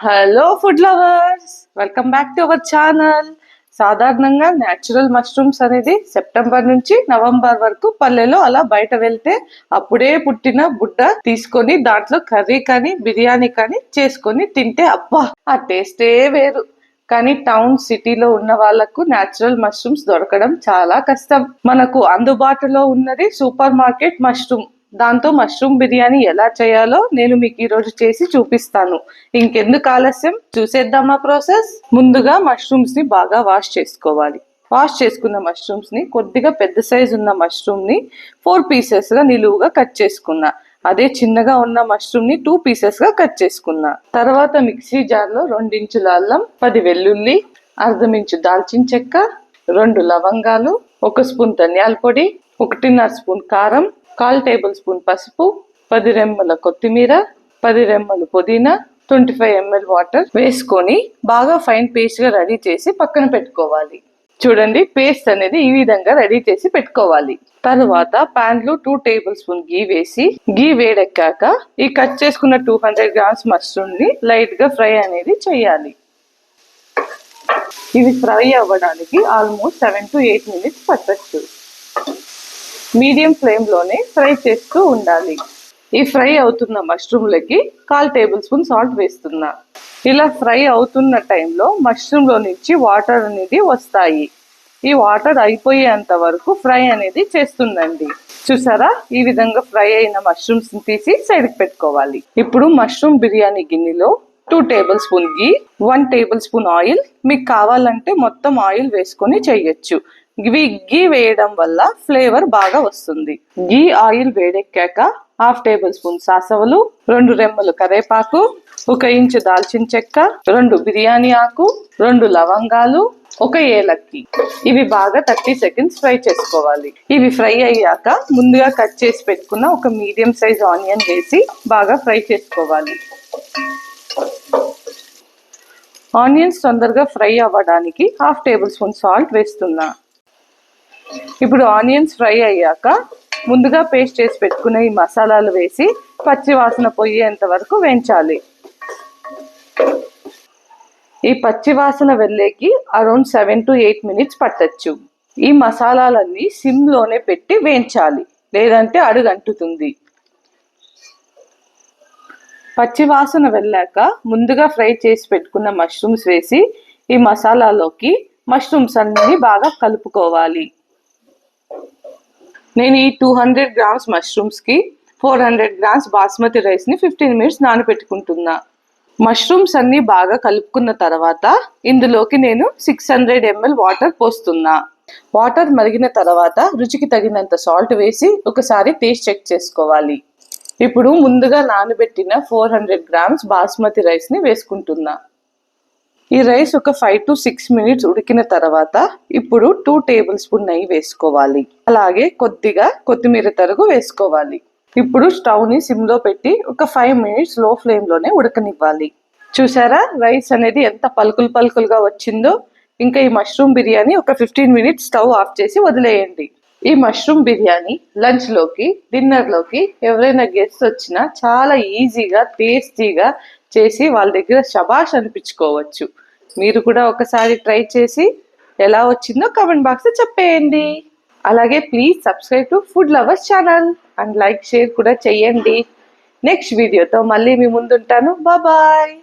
Hello food lovers welcome back to our channel సాధారణంగా natural mushrooms అనేది September నుంచి November వరకు పల్లెలో అలా బయట వెళ్తే అప్పుడే పుట్టిన బుడ్డ తీసుకొని దాంట్లో కర్రీ కానీ బిర్యానీ కానీ చేసుకొని తింటే అబ్బా ఆ టేస్టే వేరు. కానీ టౌన్ సిటీలో ఉన్న వాళ్ళకు న్యాచురల్ మష్రూమ్స్ దొరకడం చాలా కష్టం. మనకు అందుబాటులో ఉన్నది సూపర్ మార్కెట్ మష్రూమ్ దాంతో మష్రూమ్ బిర్యానీ ఎలా చేయాలో నేను మీకు ఈరోజు చేసి చూపిస్తాను. ఇంకెందుకు ఆలస్యం? చూసేద్దామా ప్రాసెస్? ముందుగా మష్రూమ్స్ని బాగా వాష్ చేసుకోవాలి. వాష్ చేసుకున్న మష్రూమ్స్ని కొద్దిగా పెద్ద సైజు ఉన్న మష్రూమ్ని ఫోర్ పీసెస్గా నిలువుగా కట్ చేసుకున్నా. అదే చిన్నగా ఉన్న మష్రూమ్ని టూ పీసెస్గా కట్ చేసుకున్నా. తర్వాత మిక్సీ జార్లో రెండించుల అల్లం పది వెల్లుల్లి అర్ధమించు దాల్చిన చెక్క రెండు లవంగాలు ఒక స్పూన్ ధనియాల పొడి ఒకటిన్నర స్పూన్ కారం కాల్ టేబుల్ స్పూన్ పసుపు పది రెమ్మల కొత్తిమీర పది రెమ్మలు పుదీనా ట్వంటీ ఫైవ్ ఎంఎల్ వాటర్ వేసుకొని బాగా ఫైన్ పేస్ట్గా రెడీ చేసి పక్కన పెట్టుకోవాలి. చూడండి పేస్ట్ అనేది ఈ విధంగా రెడీ చేసి పెట్టుకోవాలి. తర్వాత పాన్లో టూ టేబుల్ స్పూన్ గీ వేసి గీ వేడెక్కాక ఈ కట్ చేసుకున్న టూ హండ్రెడ్ గ్రామ్స్ మష్రూమ్ని లైట్గా ఫ్రై అనేది చేయాలి. ఇది ఫ్రై అవ్వడానికి almost seven to eight minutes పట్టచ్చు. మీడియం ఫ్లేమ్లోనే ఫ్రై చేస్తూ ఉండాలి. ఈ ఫ్రై అవుతున్న మష్రూమ్లకి కాల్ టేబుల్ స్పూన్ సాల్ట్ వేస్తున్నా. ఇలా ఫ్రై అవుతున్న టైంలో మష్రూమ్లో నుంచి వాటర్ అనేది వస్తాయి. ఈ వాటర్ అయిపోయేంత వరకు ఫ్రై అనేది చేస్తుందండి చూసారా? ఈ విధంగా ఫ్రై అయిన మష్రూమ్స్ తీసి సైడ్కి పెట్టుకోవాలి. ఇప్పుడు మష్రూమ్ బిర్యానీ గిన్నెలో two tablespoon ghee one tablespoon oil. మీకు కావాలంటే మొత్తం ఆయిల్ వేసుకొని చేయొచ్చు. ఇవి గీ వేయడం వల్ల ఫ్లేవర్ బాగా వస్తుంది. గీ ఆయిల్ వేడెక్కాక హాఫ్ టేబుల్ స్పూన్ సాసవలు రెండు రెమ్మలు కరేపాకు ఒక ఇంచు దాల్చిన చెక్క రెండు బిర్యానీ ఆకు రెండు లవంగాలు ఒక ఏలక్కి. ఇవి బాగా థర్టీ సెకండ్స్ ఫ్రై చేసుకోవాలి. ఇవి ఫ్రై అయ్యాక ముందుగా కట్ చేసి పెట్టుకున్న ఒక మీడియం సైజ్ ఆనియన్ వేసి బాగా ఫ్రై చేసుకోవాలి. ఆనియన్స్ తొందరగా ఫ్రై అవ్వడానికి హాఫ్ టేబుల్ స్పూన్ సాల్ట్ వేస్తున్నా. ఇప్పుడు ఆనియన్స్ ఫ్రై అయ్యాక ముందుగా పేస్ట్ చేసి పెట్టుకున్న ఈ మసాలాలు వేసి పచ్చి వాసన పోయేంత వరకు వేయించాలి. ఈ పచ్చి వాసన వెళ్ళేకి around seven to eight minutes పట్టచ్చు. ఈ మసాలాలన్నీ సిమ్లోనే పెట్టి వేయించాలి లేదంటే అడుగంటుతుంది పచ్చి వాసన వెళ్ళాక ముందుగా ఫ్రై చేసి పెట్టుకున్న మష్రూమ్స్ వేసి ఈ మసాలాలోకి మష్రూమ్స్ అన్ని బాగా కలుపుకోవాలి. నేను ఈ టూ హండ్రెడ్ గ్రామ్స్ మష్రూమ్స్కి ఫోర్ హండ్రెడ్ గ్రామ్స్ బాస్మతి రైస్ని ఫిఫ్టీన్ మినిట్స్ నానబెట్టుకుంటున్నా. మష్రూమ్స్ అన్ని బాగా కలుపుకున్న తర్వాత ఇందులోకి నేను సిక్స్ హండ్రెడ్ ఎంఎల్ వాటర్ పోస్తున్నా. వాటర్ మరిగిన తర్వాత రుచికి తగినంత సాల్ట్ వేసి ఒకసారి టేస్ట్ చెక్ చేసుకోవాలి. ఇప్పుడు ముందుగా నానబెట్టిన ఫోర్ హండ్రెడ్ గ్రామ్స్ బాస్మతి రైస్ని వేసుకుంటున్నా. ఈ రైస్ ఒక ఫైవ్ టు సిక్స్ మినిట్స్ ఉడికిన తర్వాత ఇప్పుడు టూ టేబుల్ స్పూన్ నెయ్యి వేసుకోవాలి. అలాగే కొద్దిగా కొత్తిమీర తరుగు వేసుకోవాలి. ఇప్పుడు స్టవ్ని సిమ్లో పెట్టి ఒక ఫైవ్ మినిట్స్లో ఫ్లేమ్లోనే ఉడకనివ్వాలి. చూసారా? రైస్ అనేది ఎంత పలుకులు పలుకులుగా వచ్చిందో? ఇంకా ఈ మష్రూమ్ బిర్యానీ ఒక ఫిఫ్టీన్ మినిట్స్ స్టవ్ ఆఫ్ చేసి వదిలేయండి. ఈ మష్రూమ్ బిర్యానీ లంచ్లోకి డిన్నర్లోకి ఎవరైనా గెస్ట్ వచ్చినా చాలా ఈజీగా టేస్టీగా చేసి వాళ్ళ దగ్గర శబాష్ అనిపించుకోవచ్చు. మీరు కూడా ఒకసారి ట్రై చేసి ఎలా వచ్చిందో కమెంట్ బాక్స్ చెప్పేయండి. అలాగే please subscribe to food lovers channel and like share కూడా చెయ్యండి నెక్స్ట్ వీడియోతో మళ్ళీ మీ ముందుంటాను. బాయ్